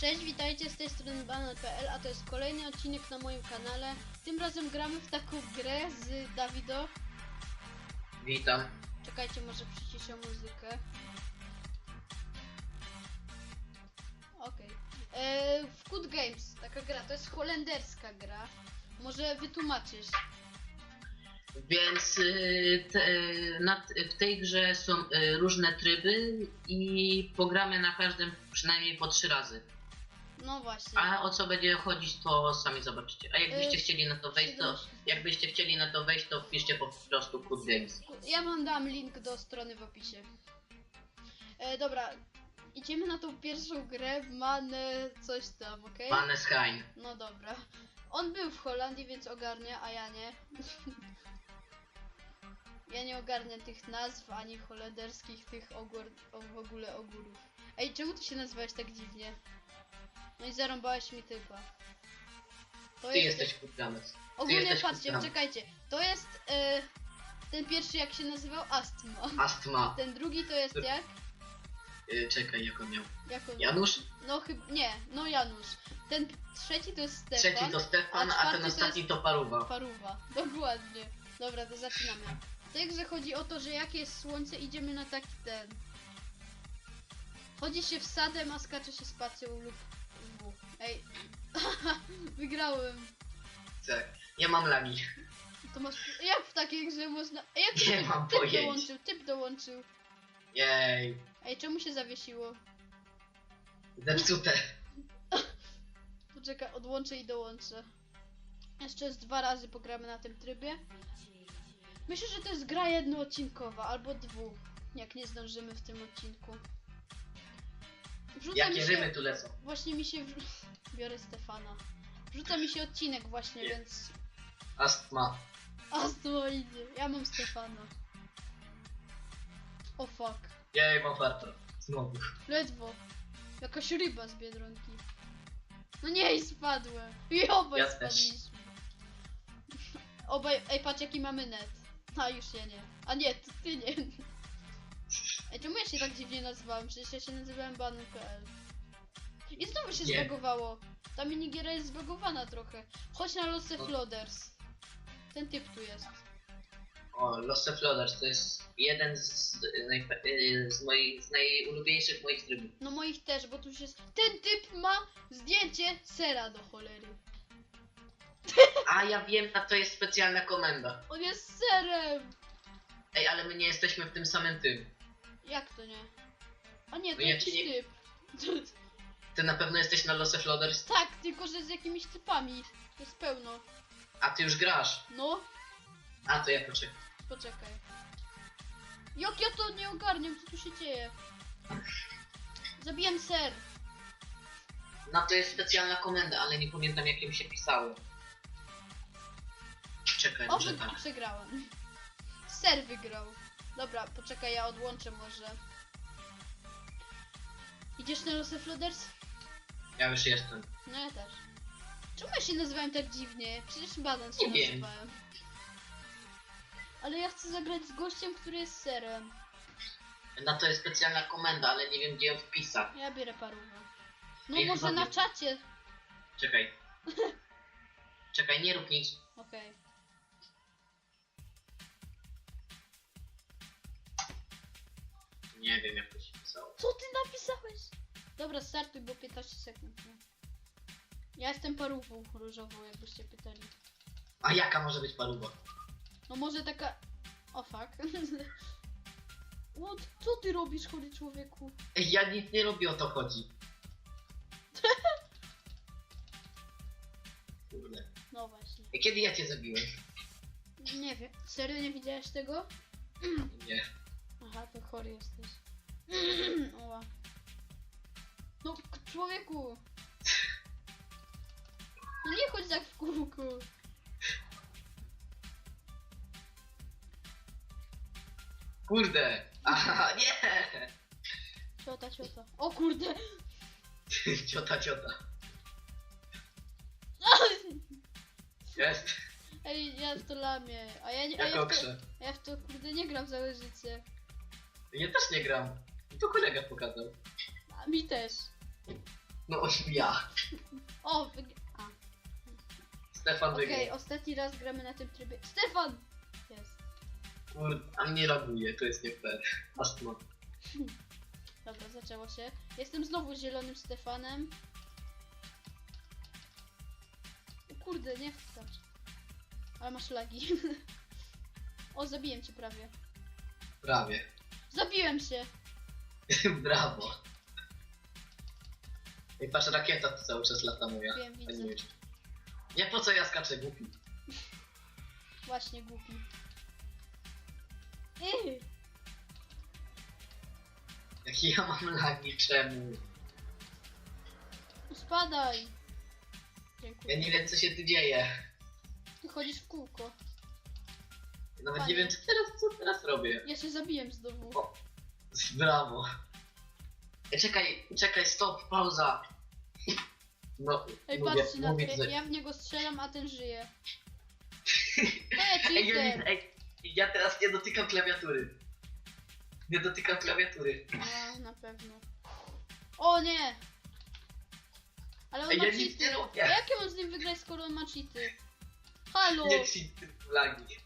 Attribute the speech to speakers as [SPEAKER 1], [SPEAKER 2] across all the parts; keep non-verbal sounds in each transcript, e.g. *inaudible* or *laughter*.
[SPEAKER 1] Cześć, witajcie z tej strony banal.pl, a to jest kolejny odcinek na moim kanale. Tym razem gramy w taką grę z Dawido.
[SPEAKER 2] Witam.
[SPEAKER 1] Czekajcie, może przyciszę muzykę. Okej. Okay. W Good Games, taka gra, to jest holenderska gra. Może wytłumaczysz.
[SPEAKER 2] Więc y, te, na, w tej grze są y, różne tryby i pogramy na każdym przynajmniej po trzy razy.
[SPEAKER 1] No właśnie.
[SPEAKER 2] A o co będzie chodzić, to sami zobaczycie. A jakbyście
[SPEAKER 1] Y,
[SPEAKER 2] chcieli na to wejść, to jakbyście chcieli na to wejść, to wpiszcie po prostu Good Games.
[SPEAKER 1] Ja wam dam link do strony w opisie. E, dobra, idziemy na tą pierwszą grę, Mane coś tam, okej?
[SPEAKER 2] Mannesheim.
[SPEAKER 1] No dobra. On był w Holandii, więc ogarnia, a ja nie. *laughs* ja nie ogarniam tych nazw, ani holenderskich tych ogór, o, w ogóle ogórów. Ej, czemu ty się nazywałeś tak dziwnie? No i zarąbałeś mi typa. To
[SPEAKER 2] Ty jesteś Kurgames.
[SPEAKER 1] Ogólnie
[SPEAKER 2] jesteś
[SPEAKER 1] patrzcie, czekajcie. To jest e, ten pierwszy jak się nazywał Astma.
[SPEAKER 2] Astma.
[SPEAKER 1] Ten drugi to jest jak?
[SPEAKER 2] Y, czekaj, jak on miał.
[SPEAKER 1] Jak on?
[SPEAKER 2] Janusz?
[SPEAKER 1] No chyba. Nie, no Janusz. Ten trzeci to jest Stefan.
[SPEAKER 2] Trzeci to Stefan,
[SPEAKER 1] a
[SPEAKER 2] a,
[SPEAKER 1] czwarty
[SPEAKER 2] ten
[SPEAKER 1] to
[SPEAKER 2] ostatni
[SPEAKER 1] jest-
[SPEAKER 2] to Paruwa.
[SPEAKER 1] Paruwa. *laughs* Dokładnie. Dobra, to zaczynamy. Grze chodzi o to, że jak jest słońce, idziemy na taki ten. Chodzi się wsadem, a skacze się spacją lub. Ej. *laughs* Wygrałem.
[SPEAKER 2] Tak. Ja mam lagi.
[SPEAKER 1] To masz. Jak w takiej grze można. Ej, Jak
[SPEAKER 2] Nie
[SPEAKER 1] typ,
[SPEAKER 2] mam
[SPEAKER 1] typ
[SPEAKER 2] pojęcia.
[SPEAKER 1] dołączył, typ dołączył.
[SPEAKER 2] Jej.
[SPEAKER 1] Ej, czemu się zawiesiło?
[SPEAKER 2] Zepsute. *laughs*
[SPEAKER 1] Poczekaj, odłączę i dołączę. Jeszcze z dwa razy pogramy na tym trybie. Myślę, że to jest gra jednoodcinkowa, albo dwóch, jak nie zdążymy w tym odcinku. Wrzuca mi
[SPEAKER 2] Jakie
[SPEAKER 1] się,
[SPEAKER 2] rymy tu lecą?
[SPEAKER 1] Właśnie mi się... wrzu- Biorę Stefana. Wrzuca mi się odcinek właśnie,
[SPEAKER 2] Nie.
[SPEAKER 1] więc...
[SPEAKER 2] Astma.
[SPEAKER 1] Astro idzie. Ja mam Stefana. O fuck.
[SPEAKER 2] Jej, mam farta. Znowu.
[SPEAKER 1] Ledwo. Jakaś ryba z Biedronki. No nie, i spadłem. I obaj
[SPEAKER 2] Ja
[SPEAKER 1] spadliśmy. *laughs* Obaj, ej patrz jaki mamy net. A już ja nie. A nie, to ty nie. *laughs* Ej, czemu ja się tak dziwnie nazywałem? Przecież ja się nazywałem bany.pl I znowu się
[SPEAKER 2] Nie.
[SPEAKER 1] zbagowało. Ta minigiera jest zbagowana trochę. Chodź na Los
[SPEAKER 2] No.
[SPEAKER 1] Flooders. Ten typ tu jest.
[SPEAKER 2] O, Lost of Flooders to jest jeden z, najpe- y, z moich z najulubieńszych moich trybów.
[SPEAKER 1] No moich też, bo tu jest... Ten typ ma zdjęcie sera do cholery.
[SPEAKER 2] A ja wiem, a to jest specjalna komenda.
[SPEAKER 1] On jest serem!
[SPEAKER 2] Ej, ale my nie jesteśmy w tym samym tym.
[SPEAKER 1] Jak to nie? A nie, to
[SPEAKER 2] No ja
[SPEAKER 1] jakiś
[SPEAKER 2] nie-
[SPEAKER 1] typ. *laughs*
[SPEAKER 2] Ty na pewno jesteś na Lost of Flooders,
[SPEAKER 1] tak, tylko że z jakimiś typami. Jest pełno.
[SPEAKER 2] a ty już grasz.
[SPEAKER 1] No,
[SPEAKER 2] A to ja poczekam.
[SPEAKER 1] poczekaj. Jak ja to nie ogarniam, co tu się dzieje? Zabijam ser.
[SPEAKER 2] No to jest specjalna komenda, ale nie pamiętam jak ją się pisało. Czekaj,
[SPEAKER 1] O,
[SPEAKER 2] może
[SPEAKER 1] wy-
[SPEAKER 2] tak.
[SPEAKER 1] przegrałem. Ser wygrał. Dobra, poczekaj, ja odłączę może. Idziesz na Los Flooders?
[SPEAKER 2] Ja już jestem.
[SPEAKER 1] No ja też. Czemu ja się nazywałem tak dziwnie? Przecież banan się
[SPEAKER 2] Nie wiem.
[SPEAKER 1] nazywałem. Ale ja chcę zagrać z gościem, który jest serem.
[SPEAKER 2] Na to jest specjalna komenda, ale nie wiem gdzie ją wpisać.
[SPEAKER 1] Ja biorę parówę. No
[SPEAKER 2] Ej,
[SPEAKER 1] może
[SPEAKER 2] chyba
[SPEAKER 1] na czacie.
[SPEAKER 2] Czekaj. *laughs* Czekaj, nie rób nic.
[SPEAKER 1] Okej.
[SPEAKER 2] Nie wiem jak to się pisało.
[SPEAKER 1] Co ty napisałeś? Dobra, startuj, bo 15 sekund. nie? Ja jestem parówą różową, jakbyście pytali.
[SPEAKER 2] A jaka może być paruwa?
[SPEAKER 1] No może taka... O fuck. *laughs* What? Co ty robisz, chory człowieku?
[SPEAKER 2] Ej, ja nic nie robię, o to chodzi. *laughs* Kurde.
[SPEAKER 1] No właśnie.
[SPEAKER 2] Ej, Kiedy ja cię zabiłem?
[SPEAKER 1] Nie wiem. Serio nie widziałeś tego?
[SPEAKER 2] Nie.
[SPEAKER 1] Aha, to chory jesteś. *clears throat* Oła. Człowieku! No nie chodź tak w kółku.
[SPEAKER 2] Kurde! Aha, nie!
[SPEAKER 1] Ciota, ciota. O kurde!
[SPEAKER 2] Ciota, ciota. Jest.
[SPEAKER 1] Ej, ja w to lamię. A ja nie. A
[SPEAKER 2] Jak
[SPEAKER 1] ja, w to,
[SPEAKER 2] okrze.
[SPEAKER 1] ja w to kurde nie gram całe życie.
[SPEAKER 2] Ja też nie gram. To kolega pokazał.
[SPEAKER 1] A mi też.
[SPEAKER 2] No ja.
[SPEAKER 1] O, wyg... A,
[SPEAKER 2] Stefan
[SPEAKER 1] okej,
[SPEAKER 2] wygrał.
[SPEAKER 1] ostatni raz gramy na tym trybie. Stefan! Jest.
[SPEAKER 2] Kurde, a mnie laguje, to jest nie fair. Aż no. *laughs*
[SPEAKER 1] Dobra, zaczęło się. Jestem znowu zielonym Stefanem. O kurde, nie wstać. Ale masz lagi. *laughs* o, zabiłem cię prawie.
[SPEAKER 2] Prawie.
[SPEAKER 1] Zabiłem się! *laughs*
[SPEAKER 2] Brawo. I patrz, rakieta tu cały czas lata moja.
[SPEAKER 1] Wiem, widzę.
[SPEAKER 2] nie, po co ja skaczę, głupi.
[SPEAKER 1] Właśnie głupi. Ej,
[SPEAKER 2] Jaki ja mam lagi, czemu?
[SPEAKER 1] spadaj!
[SPEAKER 2] Ja
[SPEAKER 1] Dziękuję.
[SPEAKER 2] nie wiem, co się tu dzieje.
[SPEAKER 1] Ty chodzisz w kółko.
[SPEAKER 2] Nawet
[SPEAKER 1] Panie.
[SPEAKER 2] nie wiem, co teraz, co teraz robię.
[SPEAKER 1] Ja się zabiłem znowu.
[SPEAKER 2] O. Brawo. Ej, czekaj, czekaj, stop, pauza. No,
[SPEAKER 1] Ej,
[SPEAKER 2] mówię,
[SPEAKER 1] patrzcie na
[SPEAKER 2] mówię,
[SPEAKER 1] Ja, w niego strzelam, a ten żyje. *laughs*
[SPEAKER 2] Ej, ja,
[SPEAKER 1] cheater!
[SPEAKER 2] nie- ej, ja teraz nie dotykam klawiatury. Nie dotykam klawiatury.
[SPEAKER 1] No, na pewno. O nie! Ale on
[SPEAKER 2] Ej,
[SPEAKER 1] ma
[SPEAKER 2] ja nic nie
[SPEAKER 1] cheaty.
[SPEAKER 2] robię.
[SPEAKER 1] A jak ja mam z nim wygrać, skoro on ma cheaty? Halo!
[SPEAKER 2] Nie ci lagi.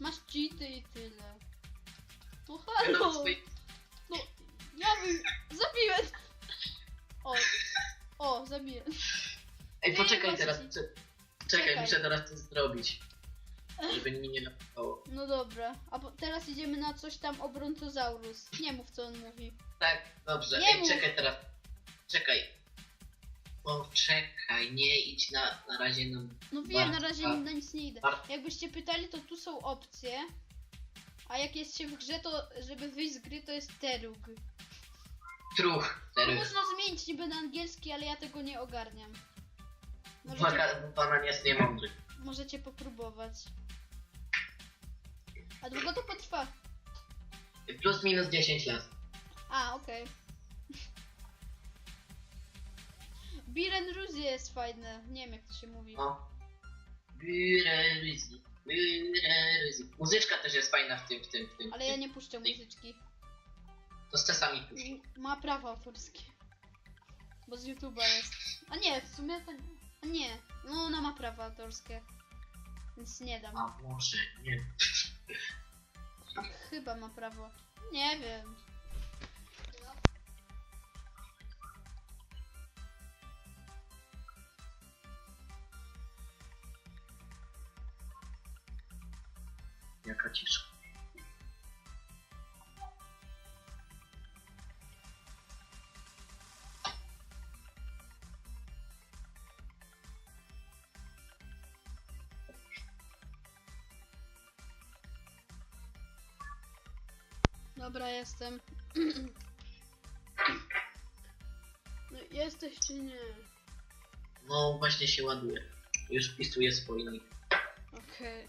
[SPEAKER 1] Masz cheaty i tyle. No
[SPEAKER 2] Ja nawet
[SPEAKER 1] halo! Ja bym... Zabiłem! O, o, zabiłem.
[SPEAKER 2] Ej, poczekaj teraz. Cze- Czekaj,
[SPEAKER 1] Czekaj.
[SPEAKER 2] muszę teraz coś zrobić. Żeby mi nie napisało.
[SPEAKER 1] No dobra, a po, teraz idziemy na coś tam o Brontosaurus. Nie mów co on mówi.
[SPEAKER 2] Tak, dobrze.
[SPEAKER 1] Nie
[SPEAKER 2] Ej,
[SPEAKER 1] mów.
[SPEAKER 2] czekaj teraz. Czekaj. Poczekaj, nie idź na, na razie na...
[SPEAKER 1] No wiem, na
[SPEAKER 2] Bar-
[SPEAKER 1] razie
[SPEAKER 2] bar-
[SPEAKER 1] na nic nie idę.
[SPEAKER 2] bar-
[SPEAKER 1] Jakbyście pytali, to tu są opcje. A jak jest się w grze, to żeby wyjść z gry, to jest terug.
[SPEAKER 2] Truch.
[SPEAKER 1] Można zmienić niby na angielski, ale ja tego nie ogarniam. Możecie,
[SPEAKER 2] banan jest niemądry.
[SPEAKER 1] możecie popróbować. A długo to potrwa?
[SPEAKER 2] Plus minus 10 lat.
[SPEAKER 1] A, okej. *laughs* Biren Ruzy jest fajne. Nie wiem jak to się mówi.
[SPEAKER 2] O. Bireryzi. Bireryzi. Muzyczka też jest fajna w tym, w tym, w tym.
[SPEAKER 1] Ale ja nie puszczę muzyczki.
[SPEAKER 2] To z czasami puszczę.
[SPEAKER 1] Ma prawa autorskie. Bo z YouTube'a jest. A nie, w sumie to. A nie, no ona ma prawa autorskie. Więc nie dam.
[SPEAKER 2] A może, nie.
[SPEAKER 1] Chyba ma prawo. Nie wiem.
[SPEAKER 2] Jaka cisza.
[SPEAKER 1] Dobra, jestem. *clears throat* No, jesteś czy nie?
[SPEAKER 2] No właśnie się ładuje. Już wpisuję swój nick.
[SPEAKER 1] Okej.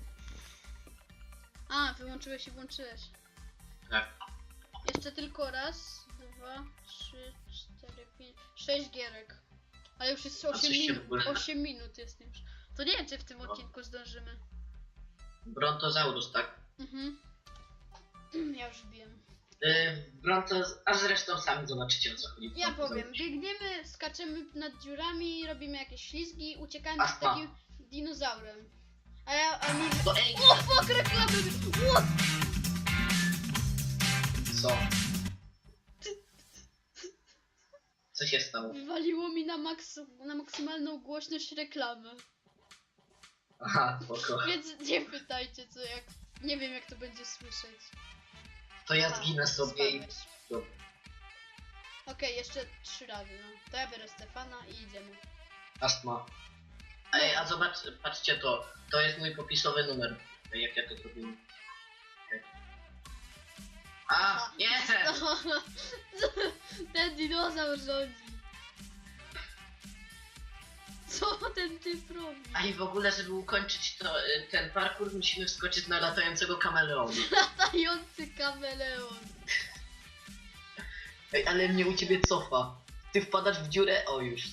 [SPEAKER 1] A, wyłączyłeś i włączyłeś.
[SPEAKER 2] Tak.
[SPEAKER 1] Jeszcze tylko raz, dwa, trzy, cztery, pięć, sześć gierek. Ale już jest
[SPEAKER 2] A
[SPEAKER 1] 8
[SPEAKER 2] coś się w
[SPEAKER 1] minut.
[SPEAKER 2] ogóle-
[SPEAKER 1] 8 minut jest już. To nie wiem, czy w tym
[SPEAKER 2] No.
[SPEAKER 1] odcinku zdążymy.
[SPEAKER 2] Brontozaurus, tak?
[SPEAKER 1] Mhm. *clears throat* Ja już wiem.
[SPEAKER 2] Yy, Brontoz... A zresztą sami zobaczycie o co chodzi.
[SPEAKER 1] Ja powiem, biegniemy, skaczemy nad dziurami, robimy jakieś ślizgi, uciekamy z
[SPEAKER 2] Aha.
[SPEAKER 1] takim dinozaurem. A ja, a mi...
[SPEAKER 2] No ej,
[SPEAKER 1] O fuck, reklamy! What?
[SPEAKER 2] co? Co się stało?
[SPEAKER 1] Wywaliło mi na, maks na maksymalną głośność reklamę.
[SPEAKER 2] Aha, spoko.
[SPEAKER 1] Więc nie pytajcie co jak... Nie wiem jak to będzie słyszeć.
[SPEAKER 2] To ja zginę sobie i...
[SPEAKER 1] spadłeś. Okej, jeszcze trzy razy, no. To ja biorę Stefana i idziemy.
[SPEAKER 2] Astma. Ej, a zobacz, patrzcie to. To jest mój popisowy numer. Ej, Jak ja to zrobiłem. Okej. A, nie! *laughs* *laughs*
[SPEAKER 1] ten dinozaur rządzi. Co ten typ robi?
[SPEAKER 2] A i w ogóle, żeby ukończyć to, y, ten parkour, musimy wskoczyć na latającego kameleona. *laughs*
[SPEAKER 1] Latający kameleon.
[SPEAKER 2] Ej, ale mnie u ciebie cofa. Ty wpadasz w dziurę, o już.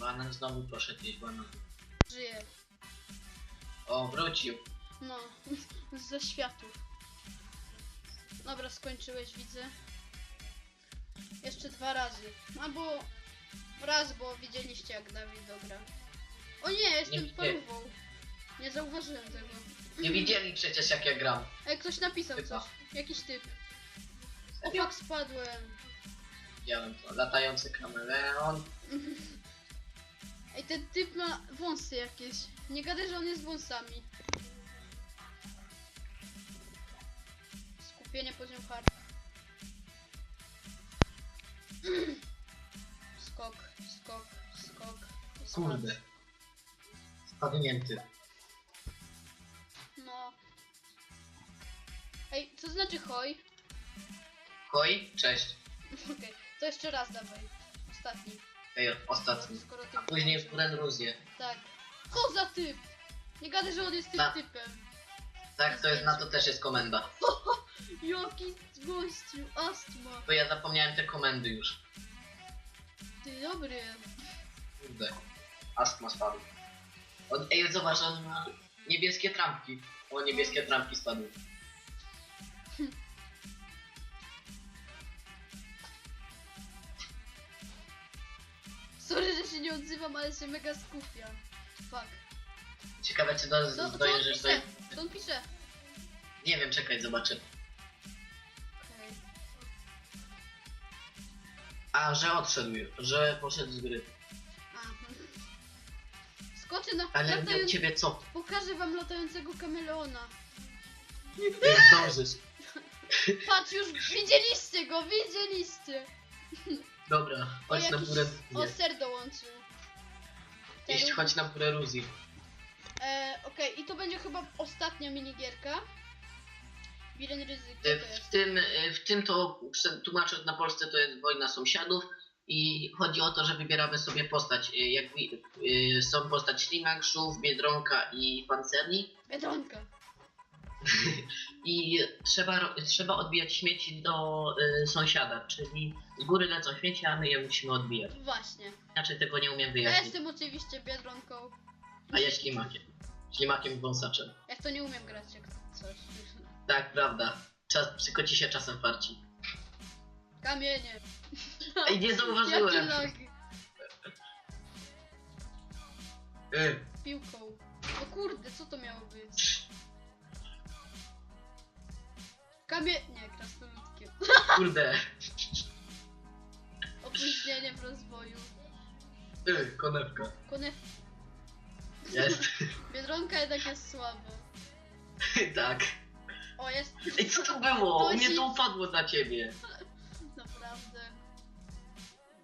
[SPEAKER 2] Banan znowu poszedł jeść banan.
[SPEAKER 1] Żyje.
[SPEAKER 2] O, wrócił.
[SPEAKER 1] No, *laughs* ze światów. Dobra, skończyłeś, widzę. Jeszcze dwa razy. Albo raz, bo widzieliście jak Dawid dogra. O nie, jestem
[SPEAKER 2] Nie, nie.
[SPEAKER 1] zauważyłem tego.
[SPEAKER 2] Nie *laughs* widzieli przecież jak ja gram.
[SPEAKER 1] Ej, ktoś napisał coś. Jakiś typ. O
[SPEAKER 2] Serio?
[SPEAKER 1] fuck, spadłem.
[SPEAKER 2] Widziałem to. Latający kameleon. *laughs*
[SPEAKER 1] Ej, ten typ ma wąsy jakieś. Nie gadaj, że on jest wąsami. Skupienie poziom hard. *clears throat* Skok, skok, skok. skok.
[SPEAKER 2] Kurde. Spadnięty.
[SPEAKER 1] No. Ej, co znaczy hoj?
[SPEAKER 2] Hoj, cześć. *laughs*
[SPEAKER 1] Okej, to jeszcze raz dawaj. Ostatni.
[SPEAKER 2] Ej, ostatni.
[SPEAKER 1] Skoro ty
[SPEAKER 2] A później w Renruzję.
[SPEAKER 1] Tak. Co za typ? Nie gadaj, że on jest tym
[SPEAKER 2] Na-
[SPEAKER 1] typem.
[SPEAKER 2] Tak, to jest, na to też jest komenda.
[SPEAKER 1] Jaki gościu, astma.
[SPEAKER 2] Bo ja zapomniałem te komendy już.
[SPEAKER 1] Ty dobry.
[SPEAKER 2] Kurde. Astma spadł. O, ej, zobacz, on ma niebieskie trampki. O, niebieskie trampki spadły.
[SPEAKER 1] Sorry, że się nie odzywam, ale się mega skupiam. Fuck.
[SPEAKER 2] Ciekawe, czy do,
[SPEAKER 1] Co, co on
[SPEAKER 2] dojrzysz do...
[SPEAKER 1] pisze? Co on pisze?
[SPEAKER 2] Nie wiem, czekaj, zobaczę.
[SPEAKER 1] Okej.
[SPEAKER 2] A, że odszedł, że poszedł z gry.
[SPEAKER 1] A. Skoczę na...
[SPEAKER 2] Ale miał ciebie co?
[SPEAKER 1] Pokażę wam latającego kameleona.
[SPEAKER 2] Nie zdążysz. *laughs*
[SPEAKER 1] Patrz, już widzieliście go, widzieliście. *laughs*
[SPEAKER 2] Dobra,
[SPEAKER 1] O,
[SPEAKER 2] chodź na
[SPEAKER 1] jakiś...
[SPEAKER 2] górę.
[SPEAKER 1] O, ser dołączył.
[SPEAKER 2] Iść, chodź na górę Ruzji.
[SPEAKER 1] E, Okej, i to będzie chyba ostatnia minigierka. Biren ryzyko to
[SPEAKER 2] E,
[SPEAKER 1] jest.
[SPEAKER 2] W tym, e, w tym to, prze- tłumacząc na Polsce, to jest wojna sąsiadów i chodzi o to, że wybieramy sobie postać. E, Jak wi- są postać Ślimak, Żółw, Biedronka i Pancernik
[SPEAKER 1] Biedronka. *laughs*
[SPEAKER 2] i trzeba, ro- trzeba odbijać śmieci do e, sąsiada, czyli z góry lecą śmieci, a my je musimy odbijać.
[SPEAKER 1] Właśnie.
[SPEAKER 2] Inaczej tego nie umiem
[SPEAKER 1] Ja
[SPEAKER 2] wyjaśnić.
[SPEAKER 1] jestem oczywiście Biedronką.
[SPEAKER 2] A ja Ślimakiem. Ślimakiem wąsaczem.
[SPEAKER 1] Ja w to nie umiem grać jak coś.
[SPEAKER 2] Tak, prawda. Czas, tylko ci się czasem farci.
[SPEAKER 1] Kamienie.
[SPEAKER 2] Ej, nie *laughs*
[SPEAKER 1] Jakie
[SPEAKER 2] zauważyłem.
[SPEAKER 1] lagi.
[SPEAKER 2] E,
[SPEAKER 1] Piłką. O kurde, co to miało być? Kamie... Nie, krasnoludkiem.
[SPEAKER 2] Kurde.
[SPEAKER 1] Opóźnienie w rozwoju.
[SPEAKER 2] E, konewka.
[SPEAKER 1] Konew...
[SPEAKER 2] Jest. *laughs*
[SPEAKER 1] Biedronka jednak jest słaba. *laughs*
[SPEAKER 2] tak.
[SPEAKER 1] O, jest...
[SPEAKER 2] Ej, co to było? U mnie to upadło na ciebie. *laughs*
[SPEAKER 1] Naprawdę.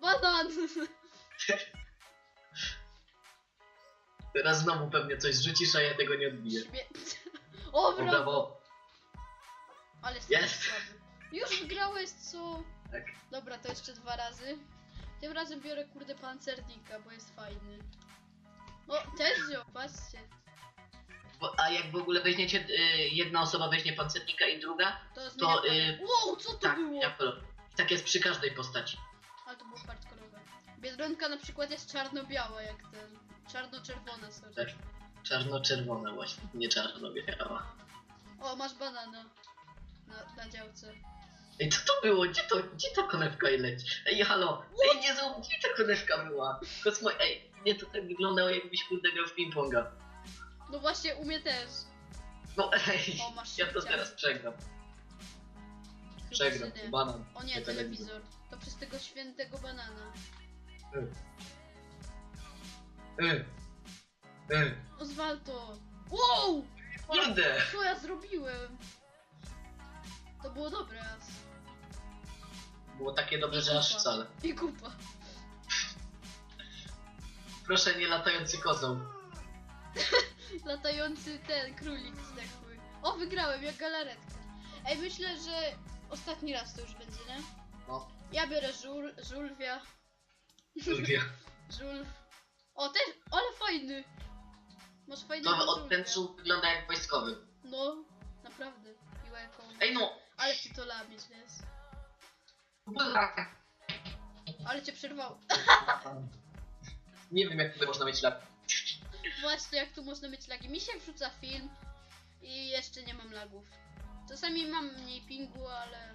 [SPEAKER 1] Banan!
[SPEAKER 2] Teraz znowu pewnie coś rzucisz, a ja tego nie odbiję.
[SPEAKER 1] Śmie... O, brawo! Ale jest. Już wygrałeś, co?
[SPEAKER 2] Tak.
[SPEAKER 1] Dobra, to jeszcze dwa razy. Tym razem biorę kurde pancernika, bo jest fajny. O, też wziął, patrzcie.
[SPEAKER 2] Bo, a jak w ogóle weźmiecie, y, jedna osoba weźmie pancernika i druga,
[SPEAKER 1] To zmienia
[SPEAKER 2] To,
[SPEAKER 1] kolor.
[SPEAKER 2] y,
[SPEAKER 1] Wow, co to
[SPEAKER 2] tak,
[SPEAKER 1] było?
[SPEAKER 2] ja. Tak jest przy każdej postaci.
[SPEAKER 1] Ale to było hardkorowe. Biedronka na przykład jest czarno-biała, jak ten. Czarno-czerwona, sorry.
[SPEAKER 2] Tak. Czarno-czerwona właśnie, nie czarno-biała.
[SPEAKER 1] O, masz banana. Na, na działce.
[SPEAKER 2] Ej, co to było? Gdzie to, gdzie ta konewka leci? Ej, halo! Ej, nie zrób, gdzie ta konewka była? Kosmo, ej, nie, to tak wyglądało jakbyś kurde grał w ping-ponga.
[SPEAKER 1] No właśnie, u mnie też.
[SPEAKER 2] No ej,
[SPEAKER 1] O, masz
[SPEAKER 2] ja to teraz przegram. Przegram, banan.
[SPEAKER 1] O nie, telewizor. To przez tego świętego banana.
[SPEAKER 2] Y, y,
[SPEAKER 1] Oswaldo! Wow!
[SPEAKER 2] kurde!
[SPEAKER 1] Co ja zrobiłem? To było dobre. as.
[SPEAKER 2] Było takie dobre, że aż wcale.
[SPEAKER 1] I kupa.
[SPEAKER 2] Proszę, nie latający kozą. *laughs*
[SPEAKER 1] Latający ten królik zdechły. O, wygrałem jak galaretka. Ej, myślę, że ostatni raz to już będzie, nie?
[SPEAKER 2] No,
[SPEAKER 1] Ja biorę żul, żulwia.
[SPEAKER 2] Sylwia. *laughs*
[SPEAKER 1] Żulw. O, też, ale fajny. Masz
[SPEAKER 2] To
[SPEAKER 1] fajnego
[SPEAKER 2] od ten żółw wygląda jak wojskowy.
[SPEAKER 1] No, naprawdę. Piła jaką.
[SPEAKER 2] Ej no!
[SPEAKER 1] Ale ty to lamisz, wiesz? Ale cię przerwał. *laughs*
[SPEAKER 2] Nie wiem, jak tutaj można mieć lag.
[SPEAKER 1] Właśnie jak tu można mieć lagi. Mi się wrzuca film i jeszcze nie mam lagów. Czasami mam mniej pingu, ale...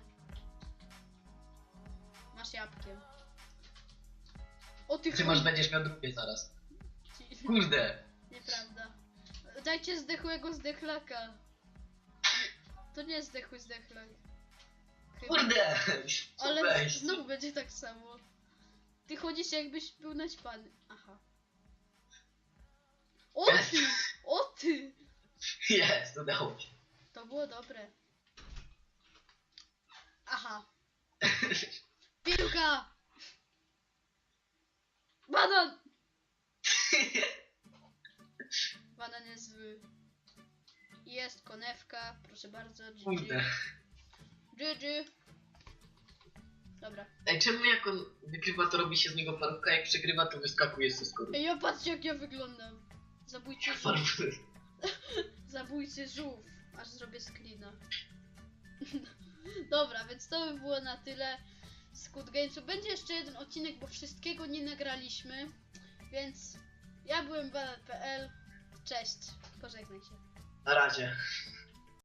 [SPEAKER 1] Masz jabłkiem. O ty
[SPEAKER 2] Ty
[SPEAKER 1] chuj.
[SPEAKER 2] masz, będziesz miał drugie zaraz. Kurde.
[SPEAKER 1] Nieprawda. Dajcie zdechłego zdechlaka. To nie zdechły zdechlak.
[SPEAKER 2] Kurde.
[SPEAKER 1] Ale
[SPEAKER 2] Weź.
[SPEAKER 1] znowu będzie tak samo. Ty chodzisz jakbyś był naćpany. Aha. O ty! O ty!
[SPEAKER 2] Jest, udało się.
[SPEAKER 1] To było dobre. Aha. *laughs* Piłka! Banan! *laughs* Banan jest zły. Jest konewka, proszę bardzo. GG.
[SPEAKER 2] Kurde.
[SPEAKER 1] GG. Dobra.
[SPEAKER 2] Ej, czemu jak on wygrywa, to robi się z niego parówka, jak przegrywa, to wyskakuje ze skoru.
[SPEAKER 1] Ej, ja patrzcie jak ja wyglądam. Zabójcy żółw. *laughs* Zabójcy żółw. Aż zrobię screena. *laughs* Dobra, więc to by było na tyle z Good Gamesu. Będzie jeszcze jeden odcinek, bo wszystkiego nie nagraliśmy. Więc ja byłem Banan.pl. Cześć. Pożegnaj się.
[SPEAKER 2] Na razie.